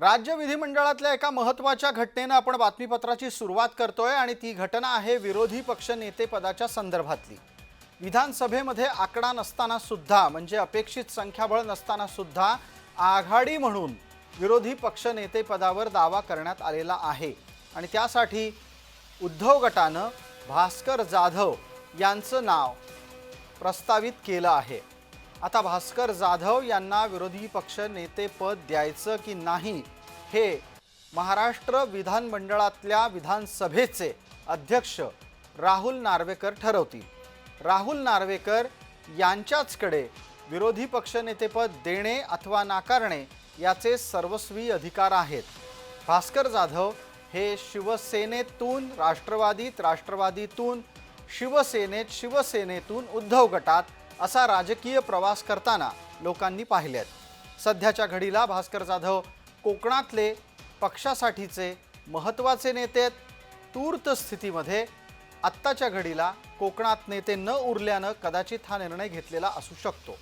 राज्य विधिमंडळातल्या एका महत्त्वाच्या घटनेनं आपण बातमीपत्राची सुरुवात करतोय आणि ती घटना आहे विरोधी पक्ष नेतेपदाच्या संदर्भातली. विधानसभेमध्ये आकडा नसताना सुद्धा म्हणजे अपेक्षित संख्याबळ नसताना सुद्धा आघाडी म्हणून विरोधी पक्ष नेतेपदावर दावा करण्यात आलेला आहे. आणि त्यासाठी उद्धव गटानं भास्कर जाधव यांचं नाव प्रस्तावित केलं आहे. आता भास्कर जाधव यांना विरोधी पक्ष नेतेपद द्यायचं की नाही हे महाराष्ट्र विधानमंडळातल्या विधानसभेचे अध्यक्ष राहुल नार्वेकर ठरवतील. राहुल नार्वेकर यांच्याचकडे विरोधी पक्षनेतेपद देणे अथवा नाकारणे याचे सर्वस्वी अधिकार आहेत. भास्कर जाधव हे शिवसेनेतून राष्ट्रवादीत राष्ट्रवादीतून शिवसेनेत शिवसेनेतून उद्धव गटात असा राजकीय प्रवास करताना लोकांनी पाहिल्यात सध्याच्या घडीला भास्कर जाधव कोकणातले पक्षासाठीचे महत्त्वाचे नेते तूर्त स्थितीमध्ये आत्ताच्या घडीला कोकणात नेते न उरल्यानं कदाचित हा निर्णय घेतलेला असू शकतो.